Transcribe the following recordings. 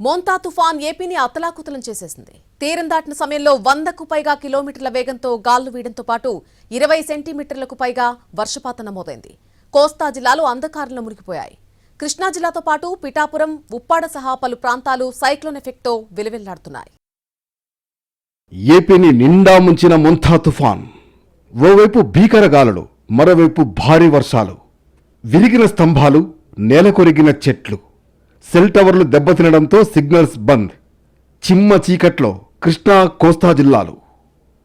మోంతా తుఫాన్ ఏపీని అతలాకుతలం చేసేసింది. తీరం దాటిన సమయంలో వందకు పైగా కిలోమీటర్ల వేగంతో గాలు వీయడంతో పాటు ఇరవై సెంటీమీటర్లకు పైగా వర్షపాతం నమోదైంది. కోస్తా జిల్లాలు అంధకారంలో మునిగిపోయాయి. కృష్ణా జిల్లాతో పాటు పిఠాపురం ఉప్పాడ సహా పలు ప్రాంతాలు సైక్లోన్ ఎఫెక్ట్తో విలువెల్లాడుతున్నాయి ఏపీని నిండా ముంచిన మొంతా తుఫాన్. ఓవైపు భీకర గాలులు మరోవైపు భారీ వర్షాలు. విరిగిన స్తంభాలు నేలకొరిగిన చెట్లు. సెల్ టవర్లు దెబ్బతినడంతో సిగ్నల్స్ బంద్. చిమ్మ చీకట్లో కృష్ణా కోస్తా జిల్లాలు.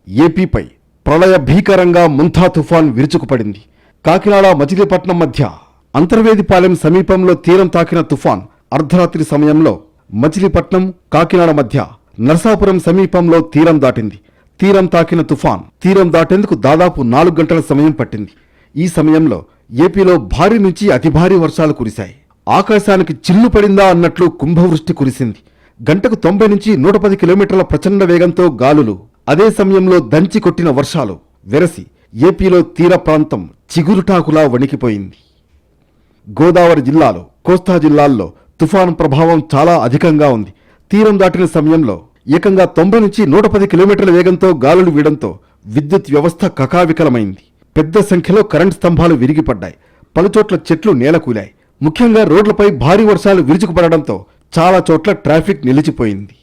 ఏపీపై ప్రళయ భీకరంగా ముంతా తుఫాన్ విరుచుకుపడింది. కాకినాడ మచిలీపట్నం మధ్య అంతర్వేదిపాలెం సమీపంలో తీరం తాకిన తుఫాన్ అర్ధరాత్రి సమయంలో మచిలీపట్నం కాకినాడ మధ్య నరసాపురం సమీపంలో తీరం దాటింది. తీరం తాకిన తుఫాన్ తీరం దాటేందుకు దాదాపు నాలుగు గంటల సమయం పట్టింది. ఈ సమయంలో ఏపీలో భారీ నుంచి అతి భారీ వర్షాలు కురిశాయి. ఆకాశానికి చిల్లు పడిందా అన్నట్లు కుంభవృష్టి కురిసింది. గంటకు తొంభై నుంచి నూట పది కిలోమీటర్ల ప్రచండ వేగంతో గాలులు అదే సమయంలో దంచి కొట్టిన వర్షాలు వెరసి ఏపీలో తీర ప్రాంతం చిగురుటాకులా వణికిపోయింది. గోదావరి జిల్లాలో కోస్తా జిల్లాల్లో తుఫాను ప్రభావం చాలా అధికంగా ఉంది. తీరం దాటిన సమయంలో ఏకంగా తొంభై నుంచి నూట పది కిలోమీటర్ల వేగంతో గాలులు వీయడంతో విద్యుత్ వ్యవస్థ కకావికలమైంది. పెద్ద సంఖ్యలో కరెంట్ స్తంభాలు విరిగిపడ్డాయి. పలుచోట్ల చెట్లు నేలకూలాయి. ముఖ్యంగా రోడ్లపై భారీ వర్షాలు విరుచుకుపడడంతో చాలా చోట్ల ట్రాఫిక్ నిలిచిపోయింది.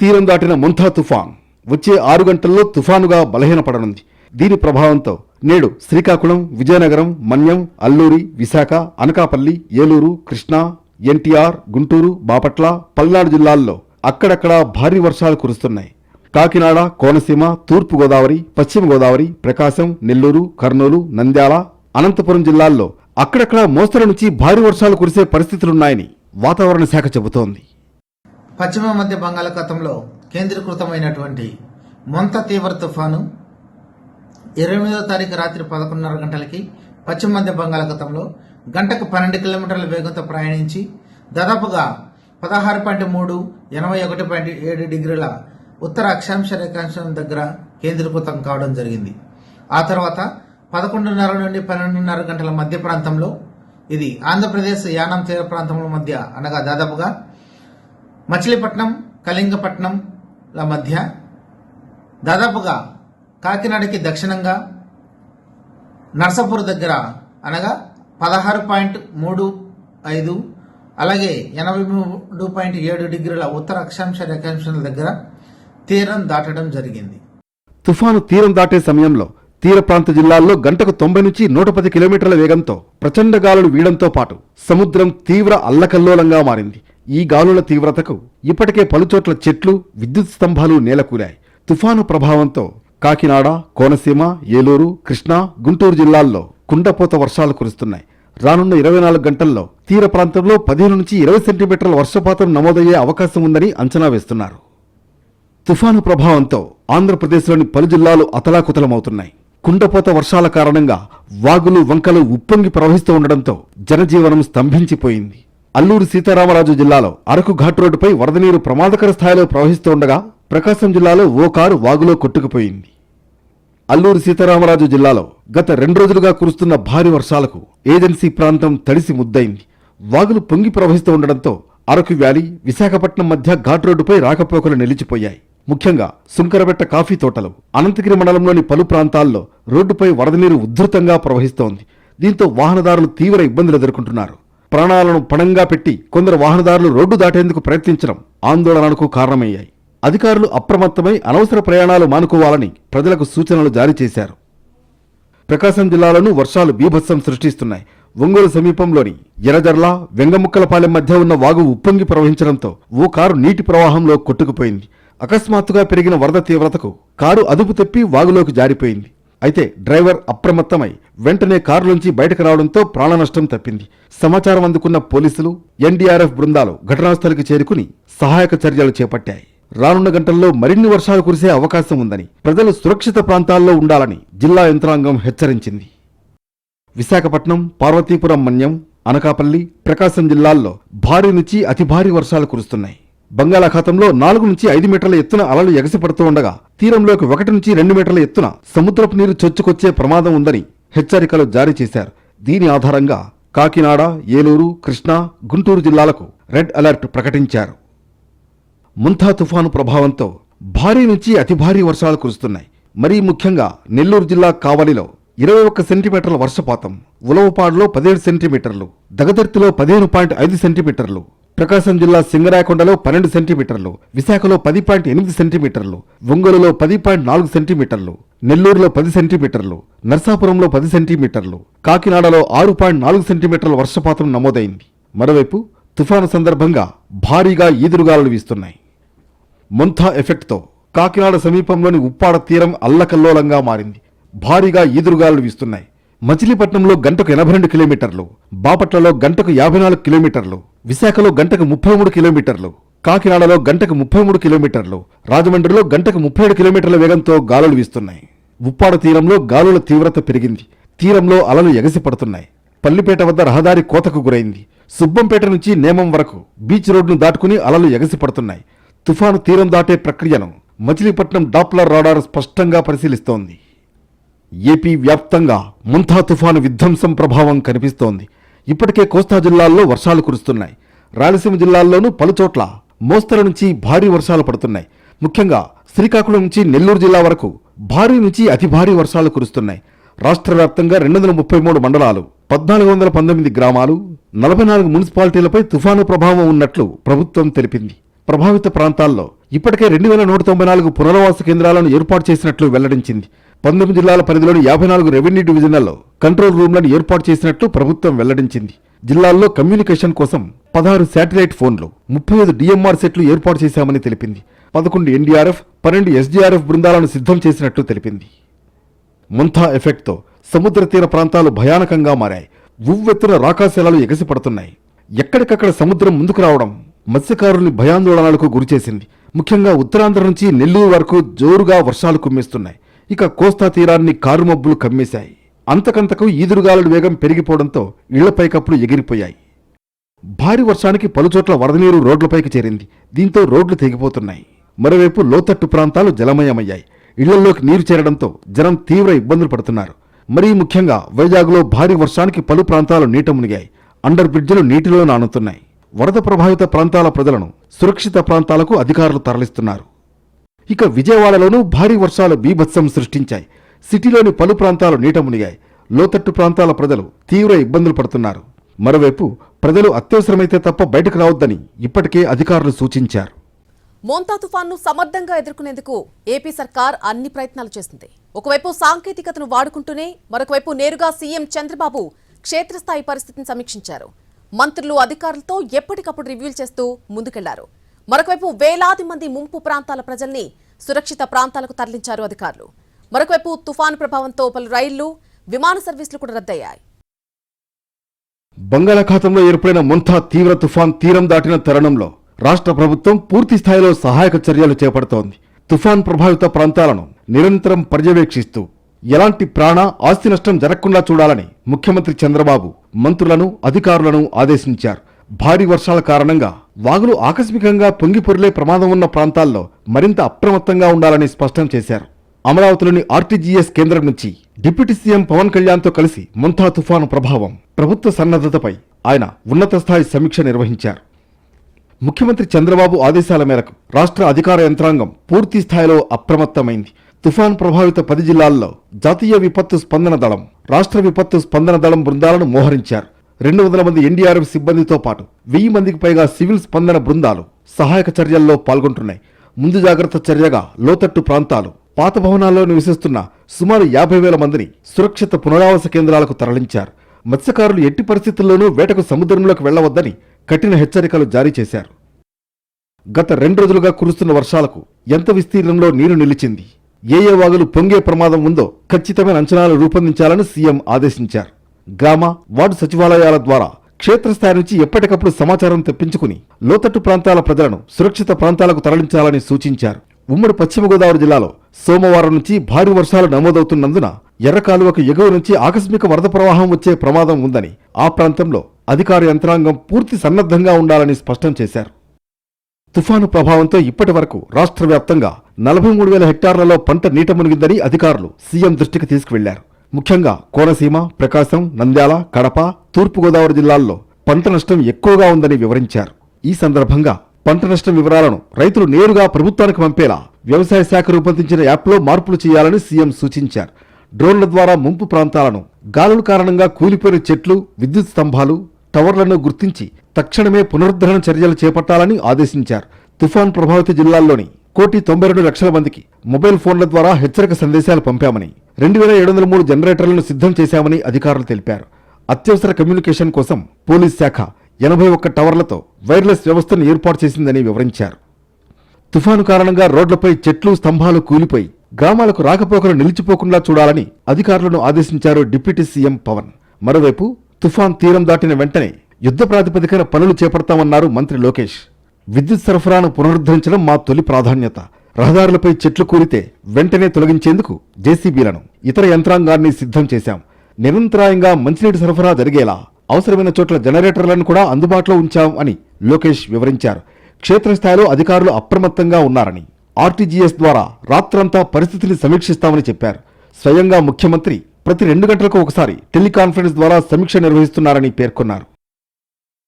తీరం దాటిన ముంతా తుఫాన్ వచ్చే ఆరు గంటల్లో తుఫానుగా బలహీనపడనుంది. దీని ప్రభావంతో నేడు శ్రీకాకుళం విజయనగరం మన్యం అల్లూరి విశాఖ అనకాపల్లి ఏలూరు కృష్ణా ఎన్టీఆర్ గుంటూరు బాపట్ల పల్నాడు జిల్లాల్లో అక్కడక్కడా భారీ వర్షాలు కురుస్తున్నాయి. కాకినాడ కోనసీమ తూర్పు గోదావరి పశ్చిమ గోదావరి ప్రకాశం నెల్లూరు కర్నూలు నంద్యాల అనంతపురం జిల్లాల్లో అక్కడక్కడ మోస్తరు నుంచి భారీ వర్షాలు కురిసే పరిస్థితులున్నాయని వాతావరణ శాఖ చెబుతోంది. పశ్చిమ మధ్య బంగాళాఖాతంలో కేంద్రీకృతమైనటువంటి మొంత తీవ్ర తుఫాను ఇరవై ఎనిమిదో తారీఖు రాత్రి పదకొండున్నర గంటలకి పశ్చిమ మధ్య బంగాళాఖాతంలో గంటకు పన్నెండు కిలోమీటర్ల వేగంతో ప్రయాణించి దాదాపుగా పదహారు పాయింట్ మూడు ఎనభై ఒకటి పాయింట్ ఏడు డిగ్రీల ఉత్తర అక్షాంశ రేఖాంశం దగ్గర కేంద్రీకృతం కావడం జరిగింది. ఆ తర్వాత పదకొండున్నర నుండి పన్నెండున్నర గంటల మధ్య ప్రాంతంలో ఇది ఆంధ్రప్రదేశ్ యానం తీర ప్రాంతముల మధ్య అనగా దాదాపుగా మచిలీపట్నం కళింగపట్నంల మధ్య దాదాపుగా కాకినాడకి దక్షిణంగా నర్సాపూర్ దగ్గర అనగా పదహారు పాయింట్ మూడు ఐదు అలాగే ఎనభై మూడు పాయింట్ ఏడు డిగ్రీల ఉత్తర అక్షాంశ రేఖాంశాల దగ్గర తీరం దాటడం జరిగింది. తుఫాను తీరం దాటే సమయంలో తీర ప్రాంత జిల్లాల్లో గంటకు తొంభై నుంచి నూట పది కిలోమీటర్ల వేగంతో ప్రచండ గాలులు వీయడంతో పాటు సముద్రం తీవ్ర అల్లకల్లోలంగా మారింది. ఈ గాలుల తీవ్రతకు ఇప్పటికే పలుచోట్ల చెట్లు విద్యుత్ స్తంభాలు నేలకూలాయి. తుఫాను ప్రభావంతో కాకినాడ కోనసీమ ఏలూరు కృష్ణా గుంటూరు జిల్లాల్లో కుండపోత వర్షాలు కురుస్తున్నాయి. రానున్న ఇరవై నాలుగు గంటల్లో తీర ప్రాంతంలో పదిహేను నుంచి ఇరవై సెంటీమీటర్ల వర్షపాతం నమోదయ్యే అవకాశం ఉందని అంచనా వేస్తున్నారు. తుఫాను ప్రభావంతో ఆంధ్రప్రదేశ్లోని పలు జిల్లాలు అతలాకుతలమవుతున్నాయి. కుండపోత వర్షాల కారణంగా వాగులు వంకలు ఉప్పొంగి ప్రవహిస్తూ ఉండడంతో జనజీవనం స్తంభించిపోయింది. అల్లూరు సీతారామరాజు జిల్లాలో అరకు ఘాట్ రోడ్డుపై వరద నీరు ప్రమాదకర స్థాయిలో ప్రవహిస్తూ ఉండగా ప్రకాశం జిల్లాలో ఓ కారు వాగులో కొట్టుకుపోయింది. అల్లూరు సీతారామరాజు జిల్లాలో గత రెండు రోజులుగా కురుస్తున్న భారీ వర్షాలకు ఏజెన్సీ ప్రాంతం తడిసి ముద్దయింది. వాగులు పొంగి ప్రవహిస్తూ ఉండడంతో అరకు వ్యాలీ విశాఖపట్నం మధ్య ఘాట్ రోడ్డుపై రాకపోకలు నిలిచిపోయాయి. ముఖ్యంగా సుంకరబెట్ట కాఫీ తోటలు అనంతగిరి మండలంలోని పలు ప్రాంతాల్లో రోడ్డుపై వరద నీరు ఉధృతంగా ప్రవహిస్తోంది. దీంతో వాహనదారులు తీవ్ర ఇబ్బందులు ఎదుర్కొంటున్నారు. ప్రాణాలను పణంగా పెట్టి కొందరు వాహనదారులు రోడ్డు దాటేందుకు ప్రయత్నించడం ఆందోళనకు కారణమయ్యాయి. అధికారులు అప్రమత్తమై అనవసర ప్రయాణాలు మానుకోవాలని ప్రజలకు సూచనలు జారీ చేశారు. ప్రకాశం జిల్లాలోనూ వర్షాలు బీభత్సం సృష్టిస్తున్నాయి. ఒంగోలు సమీపంలోని ఎరజర్ల వెంగముక్కలపాలెం మధ్య ఉన్న వాగు ఉప్పొంగి ప్రవహించడంతో ఓ కారు నీటి ప్రవాహంలో కొట్టుకుపోయింది. అకస్మాత్తుగా పెరిగిన వరద తీవ్రతకు కారు అదుపు తప్పి వాగులోకి జారిపోయింది. అయితే డ్రైవర్ అప్రమత్తమై వెంటనే కారులోంచి బయటకు రావడంతో ప్రాణనష్టం తప్పింది. సమాచారం అందుకున్న పోలీసులు ఎన్డీఆర్ఎఫ్ బృందాలు ఘటనాస్థలికి చేరుకుని సహాయక చర్యలు చేపట్టాయి. రానున్న గంటల్లో మరిన్ని వర్షాలు కురిసే అవకాశం ఉందని ప్రజలు సురక్షిత ప్రాంతాల్లో ఉండాలని జిల్లా యంత్రాంగం హెచ్చరించింది. విశాఖపట్నం పార్వతీపురం మన్యం అనకాపల్లి ప్రకాశం జిల్లాల్లో భారీ నుంచి అతి భారీ వర్షాలు కురుస్తున్నాయి. బంగాళాఖాతంలో నాలుగు నుంచి ఐదు మీటర్ల ఎత్తున అలలు ఎగసిపడుతూ ఉండగా తీరంలోకి ఒకటి నుంచి రెండు మీటర్ల ఎత్తున సముద్రపు నీరు చొచ్చుకొచ్చే ప్రమాదం ఉందని హెచ్చరికలు జారీ చేశారు. దీని ఆధారంగా కాకినాడ ఏలూరు కృష్ణా గుంటూరు జిల్లాలకు రెడ్ అలర్ట్ ప్రకటించారు. ముంతా తుఫాను ప్రభావంతో భారీ నుంచి అతి భారీ వర్షాలు కురుస్తున్నాయి. మరీ ముఖ్యంగా నెల్లూరు జిల్లా కావలిలో ఇరవై ఒక్క సెంటీమీటర్ల వర్షపాతం ఉలవపాడులో పదిహేడు సెంటీమీటర్లు దగదర్తిలో పదిహేను పాయింట్ ఐదు సెంటీమీటర్లు ప్రకాశం జిల్లా సింగరాయకొండలో పన్నెండు సెంటీమీటర్లు విశాఖలో పది పాయింట్ ఎనిమిది సెంటీమీటర్లు ఒంగోలులో పది పాయింట్ నాలుగు సెంటీమీటర్లు నెల్లూరులో పది సెంటీమీటర్లు నర్సాపురంలో పది సెంటీమీటర్లు కాకినాడలో ఆరు పాయింట్ నాలుగు సెంటీమీటర్ల వర్షపాతం నమోదైంది. మరోవైపు తుఫాను సందర్భంగా భారీగా ఈదురుగాలులు వీస్తున్నాయి. మొంథా ఎఫెక్ట్తో కాకినాడ సమీపంలోని ఉప్పాడ తీరం అల్లకల్లోలంగా మారింది. భారీగా ఈదురుగాలులు వీస్తున్నాయి. మచిలీపట్నంలో గంటకు ఎనభై రెండు కిలోమీటర్లు బాపట్లలో గంటకు యాభై నాలుగు కిలోమీటర్లు విశాఖలో గంటకు ముప్పై మూడు కిలోమీటర్లు కాకినాడలో గంటకు ముప్పై మూడు కిలోమీటర్లు రాజమండ్రిలో గంటకు ముప్పై ఏడు కిలోమీటర్ల వేగంతో గాలులు వీస్తున్నాయి. ఉప్పాడ తీరంలో గాలుల తీవ్రత పెరిగింది. తీరంలో అలలు ఎగసి పడుతున్నాయి పల్లిపేట వద్ద రహదారి కోతకు గురైంది. సుబ్బంపేట నుంచి నేమం వరకు బీచ్ రోడ్డును దాటుకుని అలలు ఎగసి పడుతున్నాయి తుఫాను తీరం దాటే ప్రక్రియను మచిలీపట్నం డాప్లర్ రాడార్ స్పష్టంగా పరిశీలిస్తోంది. ఏపీ వ్యాప్తంగా ముంతా తుఫాను విధ్వంసం ప్రభావం కనిపిస్తోంది. ఇప్పటికే కోస్తా జిల్లాల్లో వర్షాలు కురుస్తున్నాయి. రాయలసీమ జిల్లాల్లోనూ పలుచోట్ల మోస్తరు నుంచి భారీ వర్షాలు పడుతున్నాయి. ముఖ్యంగా శ్రీకాకుళం నుంచి నెల్లూరు జిల్లా వరకు భారీ నుంచి అతి భారీ వర్షాలు కురుస్తున్నాయి. రాష్ట్ర వ్యాప్తంగా రెండు వందల ముప్పై మూడు మండలాలు పద్నాలుగు వందల పంతొమ్మిది గ్రామాలు నలభై నాలుగు మున్సిపాలిటీలపై తుఫాను ప్రభావం ఉన్నట్లు ప్రభుత్వం తెలిపింది. ప్రభావిత ప్రాంతాల్లో ఇప్పటికే రెండు వేల నూట తొంభై నాలుగు పునరావాస కేంద్రాలను ఏర్పాటు చేసినట్లు వెల్లడించింది. పంతొమ్మిది జిల్లాల పరిధిలోని యాభై నాలుగు రెవెన్యూ డివిజన్లలో కంట్రోల్ రూమ్లను ఏర్పాటు చేసినట్లు ప్రభుత్వం వెల్లడించింది. జిల్లాల్లో కమ్యూనికేషన్ కోసం పదహారు శాటిలైట్ ఫోన్లు ముప్పై ఐదు డిఎంఆర్ సెట్లు ఏర్పాటు చేశామని తెలిపింది. పదకొండు ఎన్డీఆర్ఎఫ్ పన్నెండు ఎస్డీఆర్ఎఫ్ బృందాలను సిద్ధం చేసినట్లు తెలిపింది. ముంథా ఎఫెక్ట్తో సముద్ర తీర ప్రాంతాలు భయానకంగా మారాయి. ఉవ్వెత్తున రాకాశలాలు ఎగసిపడుతున్నాయి. ఎక్కడికక్కడ సముద్రం ముందుకు రావడం మత్స్యకారుల్ని భయాందోళనలకు గురిచేసింది. ముఖ్యంగా ఉత్తరాంధ్ర నుంచి నెల్లూరు వరకు జోరుగా వర్షాలు కుమ్మిస్తున్నాయి. ఇక కోస్తా తీరాన్ని కారుమబ్బులు కమ్మేశాయి. అంతకంతకు ఈదురుగాలుడు వేగం పెరిగిపోవడంతో ఇళ్ళపైకప్పుడు ఎగిరిపోయాయి. భారీ వర్షానికి పలుచోట్ల వరదనీరు రోడ్లపైకి చేరింది. దీంతో రోడ్లు తెగిపోతున్నాయి. మరోవైపు లోతట్టు ప్రాంతాలు జలమయమయ్యాయి. ఇళ్ళలోకి నీరు చేరడంతో జనం తీవ్ర ఇబ్బందులు పడుతున్నారు. మరీ ముఖ్యంగా వైజాగ్లో భారీ వర్షానికి పలు ప్రాంతాలు నీట మునిగాయి. అండర్ బ్రిడ్జిలు నీటిలో నానుతున్నాయి. వరద ప్రభావిత ప్రాంతాల ప్రజలను సురక్షిత ప్రాంతాలకు అధికారులు తరలిస్తున్నారు. ఇక విజయవాడలోనూ భారీ వర్షాలు బీభత్సం సృష్టించాయి. సిటీలోని పలు ప్రాంతాలు నీట మునిగాయి. లోతట్టు ప్రాంతాల ప్రజలు తీవ్ర ఇబ్బందులు పడుతున్నారు. మరోవైపు ప్రజలు అత్యవసరమైతే తప్ప బయటకు రావద్దని ఇప్పటికే అధికారులు సూచించారు. మోంతా తుఫాన్ను సమర్థంగా ఎదుర్కొనేందుకు ఏపీ సర్కార్ అన్ని ప్రయత్నాలు చేసింది ఒకవైపు సాంకేతికతను వాడుకుంటూనే మరొకవైపు నేరుగా సీఎం చంద్రబాబు క్షేత్రస్థాయి పరిస్థితిని సమీక్షించారు. మంత్రులు అధికారులతో ఎప్పటికప్పుడు రివ్యూలు చేస్తూ ముందుకెళ్ళారు. మరొకవైపు వేలాది మంది ముంపు ప్రాంతాల ప్రజల్ని సురక్షిత ప్రాంతాలకు తరలించారు అధికారులు. మరొకవైపు తుఫాను ప్రభావంతో పలు రైళ్ళు విమాన సర్వీసులు కూడా రద్దయ్యాయి. బంగాళాఖాతంలో ఏర్పడిన ముంతా తీవ్ర తుఫాన్ తీరం దాటిన తరుణంలో రాష్ట్ర ప్రభుత్వం పూర్తి స్థాయిలో సహాయక చర్యలు చేపడుతోంది. తుఫాన్ ప్రభావిత ప్రాంతాలను నిరంతరం పర్యవేక్షిస్తూ ఎలాంటి ప్రాణ ఆస్తి నష్టం జరగకుండా చూడాలని ముఖ్యమంత్రి చంద్రబాబు మంత్రులను అధికారులను ఆదేశించారు. భారీ వర్షాల కారణంగా వాగులు ఆకస్మికంగా పొంగిపొరలే ప్రమాదం ఉన్న ప్రాంతాల్లో మరింత అప్రమత్తంగా ఉండాలని స్పష్టం చేశారు. అమరావతిలోని ఆర్టీజీఎస్ కేంద్రం నుంచి డిప్యూటీ సీఎం పవన్ కళ్యాణ్తో కలిసి ముంతా తుఫాను ప్రభావం ప్రభుత్వ సన్నద్ధతపై ఆయన ఉన్నత స్థాయి సమీక్ష నిర్వహించారు. ముఖ్యమంత్రి చంద్రబాబు ఆదేశాల మేరకు రాష్ట్ర అధికార యంత్రాంగం పూర్తి స్థాయిలో అప్రమత్తమైంది. తుఫాన్ ప్రభావిత పది జిల్లాల్లో జాతీయ విపత్తు స్పందన దళం రాష్ట్ర విపత్తు స్పందన దళం బృందాలను మోహరించారు. రెండు వందల మంది ఎన్డీఆర్ఎఫ్ సిబ్బందితో పాటు వెయ్యి మందికి పైగా సివిల్ స్పందన బృందాలు సహాయక చర్యల్లో పాల్గొంటున్నాయి. ముందు జాగ్రత్త చర్యగా లోతట్టు ప్రాంతాలు పాత భవనాల్లో నివసిస్తున్న సుమారు యాభై వేల మందిని సురక్షిత పునరావాస కేంద్రాలకు తరలించారు. మత్స్యకారులు ఎట్టి పరిస్థితుల్లోనూ వేటకు సముద్రంలోకి వెళ్ళవద్దని కఠిన హెచ్చరికలు జారీ చేశారు. గత రెండు రోజులుగా కురుస్తున్న వర్షాలకు ఎంత విస్తీర్ణంలో నీరు నిలిచింది? ఏ ఏ వాగులు పొంగే ప్రమాదం ఉందో ఖచ్చితమైన అంచనాలు రూపొందించాలని సీఎం ఆదేశించారు. గ్రామ వార్డు సచివాలయాల ద్వారా క్షేత్రస్థాయి నుంచి ఎప్పటికప్పుడు సమాచారం తెప్పించుకుని లోతట్టు ప్రాంతాల ప్రజలను సురక్షిత ప్రాంతాలకు తరలించాలని సూచించారు. ఉమ్మడి పశ్చిమ గోదావరి జిల్లాలో సోమవారం నుంచి భారీ వర్షాలు నమోదవుతున్నందున ఎర్రకాలువకు ఎగువ నుంచి ఆకస్మిక వరద ప్రవాహం వచ్చే ప్రమాదం ఉందని ఆ ప్రాంతంలో అధికార యంత్రాంగం పూర్తి సన్నద్ధంగా ఉండాలని స్పష్టం చేశారు. తుఫాను ప్రభావంతో ఇప్పటి వరకు రాష్ట్ర వ్యాప్తంగా నలభై మూడు వేల హెక్టార్లలో పంట నీట మునిగిందని అధికారులు సీఎం దృష్టికి తీసుకువెళ్ళారు. ముఖ్యంగా కోనసీమ ప్రకాశం నంద్యాల కడప తూర్పుగోదావరి జిల్లాల్లో పంట నష్టం ఎక్కువగా ఉందని వివరించారు. ఈ సందర్భంగా పంట నష్టం వివరాలను రైతులు నేరుగా ప్రభుత్వానికి పంపేలా వ్యవసాయ శాఖ రూపొందించిన యాప్లో మార్పులు చేయాలని సీఎం సూచించారు. డ్రోన్ల ద్వారా ముంపు ప్రాంతాలను గాలుల కారణంగా కూలిపోయిన చెట్లు విద్యుత్ స్తంభాలు టవర్లను గుర్తించి తక్షణమే పునరుద్ధరణ చర్యలు చేపట్టాలని ఆదేశించారు. తుఫాన్ ప్రభావిత జిల్లాల్లోని కోటి తొంభై రెండు లక్షల మందికి మొబైల్ ఫోన్ల ద్వారా హెచ్చరిక సందేశాలు పంపామని రెండు వేల ఏడు వందల మూడు జనరేటర్లను సిద్ధం చేశామని అధికారులు తెలిపారు. అత్యవసర కమ్యూనికేషన్ కోసం పోలీస్ శాఖ ఎనభై ఒక్క టవర్లతో వైర్లెస్ వ్యవస్థను ఏర్పాటు చేసిందని వివరించారు. తుఫాను కారణంగా రోడ్లపై చెట్లు స్తంభాలు కూలిపోయి గ్రామాలకు రాకపోకలు నిలిచిపోకుండా చూడాలని అధికారులను ఆదేశించారు డిప్యూటీ సీఎం పవన్. మరోవైపు తుఫాన్ తీరం దాటిన వెంటనే యుద్ధ ప్రాతిపదికన పనులు చేపడతామన్నారు మంత్రి లోకేష్. విద్యుత్ సరఫరాను పునరుద్ధరించడం మా తొలి ప్రాధాన్యత. రహదారులపై చెట్లు కూలితే వెంటనే తొలగించేందుకు జేసీబీలను ఇతర యంత్రాంగాన్ని సిద్ధం చేశాం. నిరంతరాయంగా మంచినీటి సరఫరా జరిగేలా అవసరమైన చోట్ల జనరేటర్లను కూడా అందుబాటులో ఉంచాం అని లోకేష్ వివరించారు. క్షేత్రస్థాయిలో అధికారులు అప్రమత్తంగా ఉన్నారని ఆర్టీజీఎస్ ద్వారా రాత్రంతా పరిస్థితిని సమీక్షిస్తామని చెప్పారు. స్వయంగా ముఖ్యమంత్రి ప్రతి రెండు గంటలకు ఒకసారి టెలికాన్ఫరెన్స్ ద్వారా సమీక్ష నిర్వహిస్తున్నారని పేర్కొన్నారు.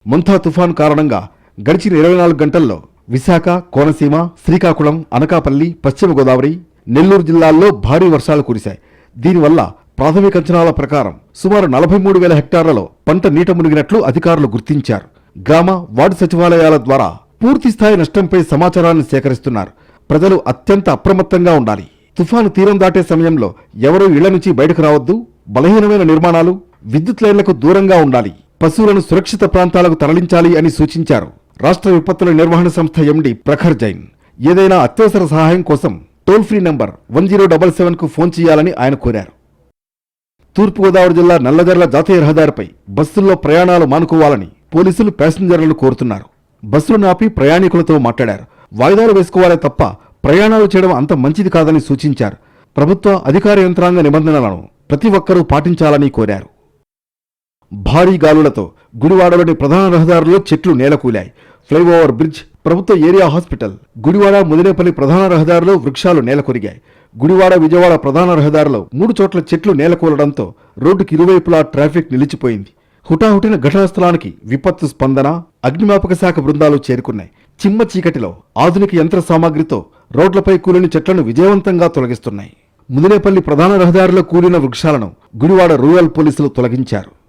ముంతా తుఫాన్ కారణంగా గడిచిన ఇరవై నాలుగు గంటల్లో విశాఖ కోనసీమ శ్రీకాకుళం అనకాపల్లి పశ్చిమ గోదావరి నెల్లూరు జిల్లాల్లో భారీ వర్షాలు కురిశాయి. దీనివల్ల ప్రాథమిక అంచనాల ప్రకారం సుమారు నలభై మూడు వేల హెక్టార్లలో పంట నీట మునిగినట్లు అధికారులు గుర్తించారు. గ్రామ వార్డు సచివాలయాల ద్వారా పూర్తి స్థాయి నష్టంపై సమాచారాన్ని సేకరిస్తున్నారు. ప్రజలు అత్యంత అప్రమత్తంగా ఉండాలి. తుఫాను తీరం దాటే సమయంలో ఎవరూ ఇళ్ళ నుంచి బయటకు రావద్దు. బలహీనమైన నిర్మాణాలు విద్యుత్ లైన్లకు దూరంగా ఉండాలి. పశువులను సురక్షిత ప్రాంతాలకు తరలించాలి అని సూచించారు. రాష్ట్ర విపత్తుల నిర్వహణ సంస్థ ఎండి ప్రఖర్ జైన్. ఏదైనా అత్యవసర సహాయం కోసం toll free number one zero double సెవెన్కు phone చేయాలని ఆయన కోరారు. తూర్పుగోదావరి జిల్లా నల్లజర్ల జాతీయ రహదారిపై బస్సుల్లో ప్రయాణాలు మానుకోవాలని పోలీసులు ప్యాసింజర్లను కోరుతున్నారు. బస్సులను ఆపి ప్రయాణికులతో మాట్లాడారు. వాయిదాలు వేసుకోవాలే తప్ప ప్రయాణాలు చేయడం అంత మంచిది కాదని సూచించారు. ప్రభుత్వ అధికార యంత్రాంగ నిబంధనలను ప్రతి ఒక్కరూ పాటించాలని కోరారు. భారీ గాలులతో గుడివాడలోని ప్రధాన రహదారుల్లో చెట్లు నేలకూలాయి. ఫ్లైఓవర్ బ్రిడ్జ్ ప్రభుత్వ ఏరియా హాస్పిటల్ గుడివాడ ముదినేపల్లి ప్రధాన రహదారిలో వృక్షాలు నేలకొరిగాయి. గుడివాడ విజయవాడ ప్రధాన రహదారిలో మూడు చోట్ల చెట్లు నేలకూలడంతో రోడ్డుకి ఇరువైపులా ట్రాఫిక్ నిలిచిపోయింది. హుటాహుటిన ఘటనా స్థలానికి విపత్తు స్పందన అగ్నిమాపక శాఖ బృందాలు చేరుకున్నాయి. చిమ్మ చీకటిలో ఆధునిక యంత్ర సామాగ్రితో రోడ్లపై కూలిన చెట్లను విజయవంతంగా తొలగిస్తున్నాయి. ముదినేపల్లి ప్రధాన రహదారిలో కూలిన వృక్షాలను గుడివాడ రూరల్ పోలీసులు తొలగించారు.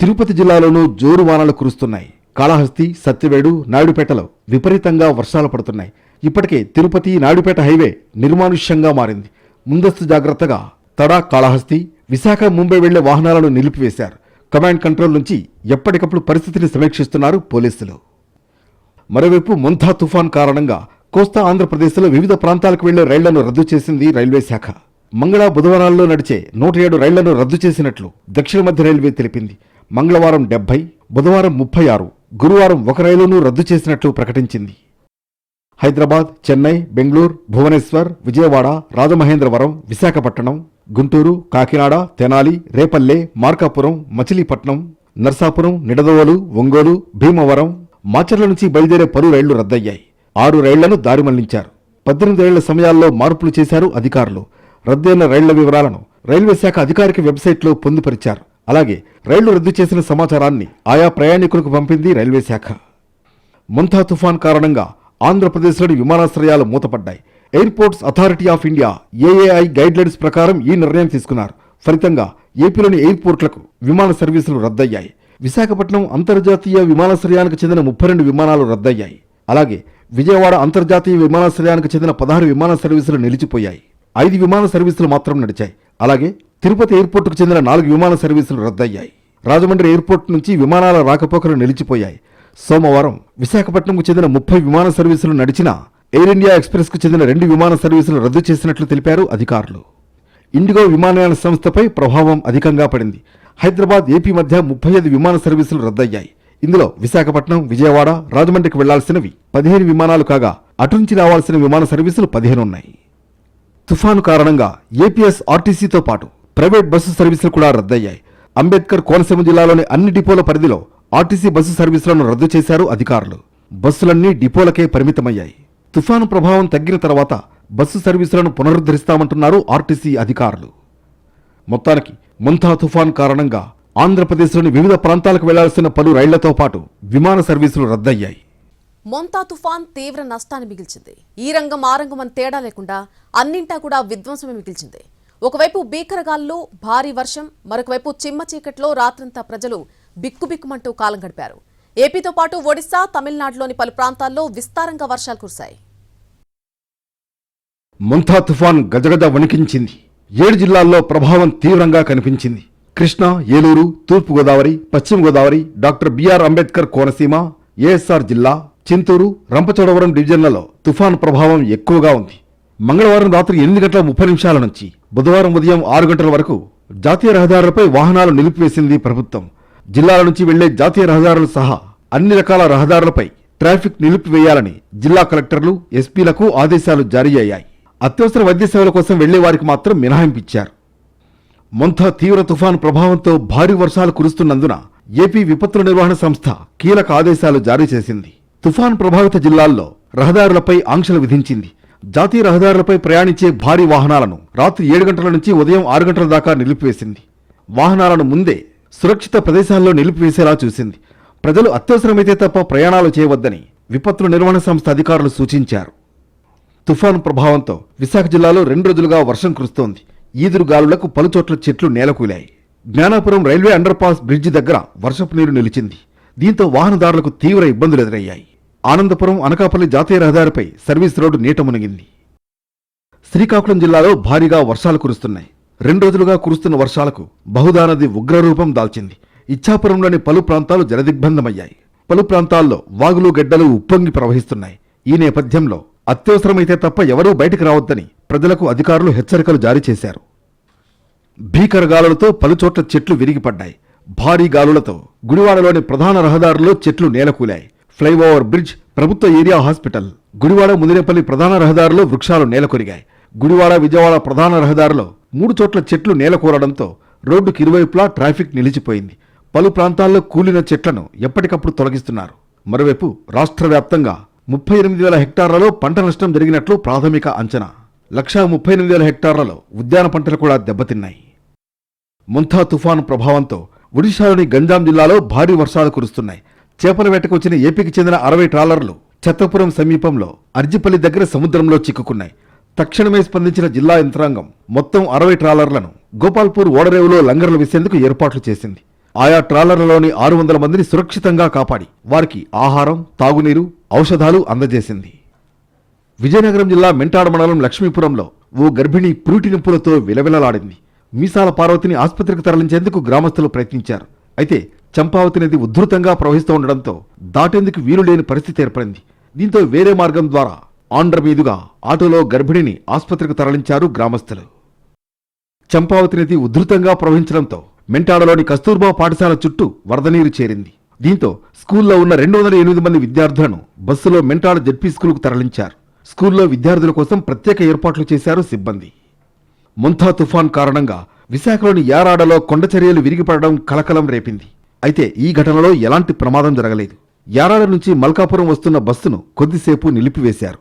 తిరుపతి జిల్లాలోనూ జోరు వానలు కురుస్తున్నాయి. కాళహస్తి సత్యవేడు నాయుడుపేటలో విపరీతంగా వర్షాలు పడుతున్నాయి. ఇప్పటికే తిరుపతి నాయుడుపేట హైవే నిర్మానుష్యంగా మారింది. ముందస్తు జాగ్రత్తగా తడా కాళహస్తి విశాఖ ముంబై వెళ్ళే వాహనాలను నిలిపివేశారు. కమాండ్ కంట్రోల్ నుంచి ఎప్పటికప్పుడు పరిస్థితిని సమీక్షిస్తున్నారు పోలీసులు. మరోవైపు మొంథా తుఫాన్ కారణంగా కోస్తా ఆంధ్రప్రదేశ్లో వివిధ ప్రాంతాలకు వెళ్ళే రైళ్ళను రద్దు చేసింది రైల్వే శాఖ. మంగళ బుధవారాల్లో నడిచే నూట ఏడు రైళ్ళను రద్దు చేసినట్లు దక్షిణ మధ్య రైల్వే తెలిపింది. మంగళవారం డెబ్బై బుధవారం ముప్పై ఆరు గురువారం ఒక రైలును రద్దు చేసినట్లు ప్రకటించింది. హైదరాబాద్ చెన్నై బెంగళూరు భువనేశ్వర్ విజయవాడ రాజమహేంద్రవరం విశాఖపట్నం గుంటూరు కాకినాడ తెనాలి రేపల్లె మార్కాపురం మచిలీపట్నం నర్సాపురం నిడదవోలు ఒంగోలు భీమవరం మాచర్ల నుంచి బయలుదేరే పలు రైళ్ళు రద్దయ్యాయి. ఆరు రైళ్ళను దారి మళ్ళించారు. పద్దెనిమిది రైళ్ళ సమయాల్లో మార్పులు చేశారు అధికారులు. రద్దయిన రైళ్ళ వివరాలను రైల్వే శాఖ అధికారిక వెబ్సైట్లో పొందుపరిచారు. అలాగే రైళ్ళు రద్దు చేసిన సమాచారాన్ని ఆయా ప్రయాణికులకు పంపింది రైల్వే శాఖ. ముంతా తుఫాన్ కారణంగా ఆంధ్రప్రదేశ్లోని విమానాశ్రయాలు మూతపడ్డాయి. Airports authority of India AAI guidelines ప్రకారం ఈ నిర్ణయం తీసుకున్నారు. ఫలితంగా ఏపీలోని ఎయిర్పోర్ట్లకు విమాన సర్వీసులు రద్దయ్యాయి. విశాఖపట్నం అంతర్జాతీయ విమానాశ్రయానికి చెందిన ముప్పై రెండు విమానాలు రద్దయ్యాయి. అలాగే విజయవాడ అంతర్జాతీయ విమానాశ్రయానికి చెందిన పదహారు విమాన సర్వీసులు నిలిచిపోయాయి. ఐదు విమాన సర్వీసులు మాత్రం నడిచాయి. అలాగే తిరుపతి ఎయిర్పోర్టుకు చెందిన నాలుగు విమాన సర్వీసులు రద్దయ్యాయి. రాజమండ్రి ఎయిర్పోర్ట్ నుంచి విమానాల రాకపోకలు నిలిచిపోయాయి. సోమవారం విశాఖపట్నంకు చెందిన ముప్పై విమాన సర్వీసులు నడిచినా ఎయిర్ ఇండియా ఎక్స్ప్రెస్కు చెందిన రెండు విమాన సర్వీసులు రద్దు చేసినట్లు తెలిపారు అధికారులు. ఇండిగో విమానయాన సంస్థపై ప్రభావం అధికంగా పడింది. హైదరాబాద్ ఏపీ మధ్య ముప్పై ఐదు విమాన సర్వీసులు రద్దయ్యాయి. ఇందులో విశాఖపట్నం విజయవాడ రాజమండ్రికి వెళ్ళాల్సినవి పదిహేను విమానాలు కాగా అటు నుంచి రావాల్సిన విమాన సర్వీసులు పదిహేను ఉన్నాయి తుఫాను కారణంగా ఏపీఎస్ ఆర్టీసీతో పాటు ప్రైవేట్ బస్సు సర్వీసులు కూడా రద్దయ్యాయి. అంబేద్కర్ కోనసీమ జిల్లాలోని అన్ని డిపోల పరిధిలో ఆర్టీసీ బస్సు సర్వీసులను రద్దు చేశారు అధికారులు. బస్సులన్నీ డిపోలకే పరిమితమయ్యాయి. తుఫాను ప్రభావం తగ్గిన తర్వాత బస్సు సర్వీసులను పునరుద్ధరిస్తామంటున్నారు ఆర్టీసీ అధికారులు. మొత్తానికి ముంతా తుఫాన్ కారణంగా ఆంధ్రప్రదేశ్లోని వివిధ ప్రాంతాలకు వెళ్ళాల్సిన పలు రైళ్ళతో పాటు విమాన సర్వీసులు రద్దయ్యాయి. మొంతా తుఫాన్ తీవ్ర నష్టాన్ని మిగిల్చింది. ఈ రంగం ఆ రంగం అని తేడా లేకుండా అన్నింటా కూడా విధ్వంసమే మిగిల్చింది. ఒకవైపు భీకరగాల్లో భారీ వర్షం మరొకవైపు చిమ్మ చీకట్లో రాత్రంతా ప్రజలు బిక్కుబిక్కుమంటూ కాలం గడిపారు. ఏపీతో పాటు ఒడిశా తమిళనాడులోని పలు ప్రాంతాల్లో విస్తారంగా వర్షాలు కురిశాయి. ముంతా తుఫాన్ గజగజ వణికించింది. ఏడు జిల్లాల్లో ప్రభావం తీవ్రంగా కనిపించింది. కృష్ణా ఏలూరు తూర్పుగోదావరి పశ్చిమ Godavari doctor BR Ambedkar Konaseema ASR జిల్లా చింతూరు రంపచోడవరం డివిజన్లలో తుఫాన్ ప్రభావం ఎక్కువగా ఉంది. మంగళవారం రాత్రి ఎనిమిది గంటల ముప్పై నిమిషాల నుంచి బుధవారం ఉదయం ఆరు గంటల వరకు జాతీయ రహదారులపై వాహనాలు నిలిపివేసింది ప్రభుత్వం. జిల్లాల నుంచి వెళ్ళే జాతీయ రహదారులు సహా అన్ని రకాల రహదారులపై ట్రాఫిక్ నిలిపివేయాలని జిల్లా కలెక్టర్లు ఎస్పీలకు ఆదేశాలు జారీ అయ్యాయి. అత్యవసర వైద్య సేవల కోసం వెళ్ళే వారికి మాత్రం మినహాయింపిచ్చారు. ఇచ్చారు తీవ్ర తుఫాను ప్రభావంతో భారీ వర్షాలు కురుస్తున్నందున ఏపీ విపత్తుల నిర్వహణ సంస్థ కీలక ఆదేశాలు జారీ చేసింది. తుఫాన్ ప్రభావిత జిల్లాల్లో రహదారులపై ఆంక్షలు విధించింది. జాతీయ రహదారులపై ప్రయాణించే భారీ వాహనాలను రాత్రి ఏడు గంటల నుంచి ఉదయం ఆరు గంటల దాకా నిలిపివేసింది. వాహనాలను ముందే సురక్షిత ప్రదేశాల్లో నిలిపివేసేలా చూసింది. ప్రజలు అత్యవసరమైతే తప్ప ప్రయాణాలు చేయవద్దని విపత్తుల నిర్వహణ సంస్థ అధికారులు సూచించారు. తుఫాను ప్రభావంతో విశాఖ జిల్లాలో రెండు రోజులుగా వర్షం కురుస్తోంది. ఈదురు గాలులకు పలుచోట్ల చెట్లు నేలకూలాయి. జ్ఞానాపురం రైల్వే అండర్పాస్ బ్రిడ్జి దగ్గర వర్షపు నీరు నిలిచింది. దీంతో వాహనదారులకు తీవ్ర ఇబ్బందులు ఎదురయ్యాయి. ఆనందపురం అనకాపల్లి జాతీయ రహదారిపై సర్వీస్ రోడ్డు నీట మునిగింది. శ్రీకాకుళం జిల్లాలో భారీగా వర్షాలు కురుస్తున్నాయి. రెండు రోజులుగా కురుస్తున్న వర్షాలకు బహుదా నది ఉగ్రరూపం దాల్చింది. ఇచ్చాపురంలోని పలు ప్రాంతాలు జలదిగ్బంధమయ్యాయి. పలు ప్రాంతాల్లో వాగులు గెడ్డలు ఉప్పొంగి ప్రవహిస్తున్నాయి. ఈ నేపథ్యంలో అత్యవసరమైతే తప్ప ఎవరూ బయటకు రావద్దని ప్రజలకు అధికారులు హెచ్చరికలు జారీ చేశారు. భీకర గాలులతో పలుచోట్ల చెట్లు విరిగిపడ్డాయి. భారీ గాలులతో గుడివాడలోని ప్రధాన రహదారుల్లో చెట్లు నేలకూలాయి. ఫ్లైఓవర్ బ్రిడ్జ్ ప్రభుత్వ ఏరియా హాస్పిటల్ గుడివాడ ముదిరేపల్లి ప్రధాన రహదారిలో వృక్షాలు నేలకొరిగాయి. గుడివాడ విజయవాడ ప్రధాన రహదారిలో మూడు చోట్ల చెట్లు నేలకూరడంతో రోడ్డుకి ఇరువైపులా ట్రాఫిక్ నిలిచిపోయింది. పలు ప్రాంతాల్లో కూలిన చెట్లను ఎప్పటికప్పుడు తొలగిస్తున్నారు. మరోవైపు రాష్ట్ర వ్యాప్తంగా ముప్పై ఎనిమిది వేల హెక్టార్లలో పంట నష్టం జరిగినట్లు ప్రాథమిక అంచనా. లక్షా ముప్పై ఎనిమిది వేల హెక్టార్లలో ఉద్యాన పంటలు కూడా దెబ్బతిన్నాయి. ముంతా తుఫాను ప్రభావంతో ఒడిశాలోని గంజాం జిల్లాలో భారీ వర్షాలు కురుస్తున్నాయి. చేపల వేటకు వచ్చిన ఏపీకి చెందిన అరవై ట్రాలర్లు చెత్తపురం సమీపంలో అర్జిపల్లి దగ్గర సముద్రంలో చిక్కుకున్నాయి. తక్షణమే స్పందించిన జిల్లా యంత్రాంగం మొత్తం అరవై ట్రాలర్లను గోపాల్పూర్ ఓడరేవులో లంగర్లు వేసేందుకు ఏర్పాట్లు చేసింది. ఆయా ట్రాలర్లలోని ఆరు వందల మందిని సురక్షితంగా కాపాడి వారికి ఆహారం తాగునీరు ఔషధాలు అందజేసింది. విజయనగరం జిల్లా మెంటాడ మండలం లక్ష్మీపురంలో ఓ గర్భిణి పురిటి నొప్పులతో విలవిలలాడింది. మీసాల పార్వతిని ఆసుపత్రికి తరలించేందుకు గ్రామస్తులు ప్రయత్నించారు. అయితే చంపావతి నది ఉధృతంగా ప్రవహిస్తూ ఉండడంతో దాటేందుకు వీలు లేని పరిస్థితి ఏర్పడింది. దీంతో వేరే మార్గం ద్వారా ఆంధ్ర మీదుగా ఆటోలో గర్భిణిని ఆసుపత్రికి తరలించారు గ్రామస్తులు. చంపావతి నది ఉధృతంగా ప్రవహించడంతో మెంటాడలోని కస్తూర్బా పాఠశాల చుట్టూ వరద నీరు చేరింది. దీంతో స్కూల్లో ఉన్న రెండు వందల ఎనిమిది మంది విద్యార్థులను బస్సులో మెంటాడ జడ్పీ స్కూలుకు తరలించారు. స్కూల్లో విద్యార్థుల కోసం ప్రత్యేక ఏర్పాట్లు చేశారు సిబ్బంది. ముంతా తుఫాన్ కారణంగా విశాఖలోని యారాడలో కొండచర్యలు విరిగిపడడం కలకలం రేపింది. అయితే ఈ ఘటనలో ఎలాంటి ప్రమాదం జరగలేదు. యారాడ నుంచి మల్కాపురం వస్తున్న బస్సును కొద్దిసేపు నిలిపివేశారు.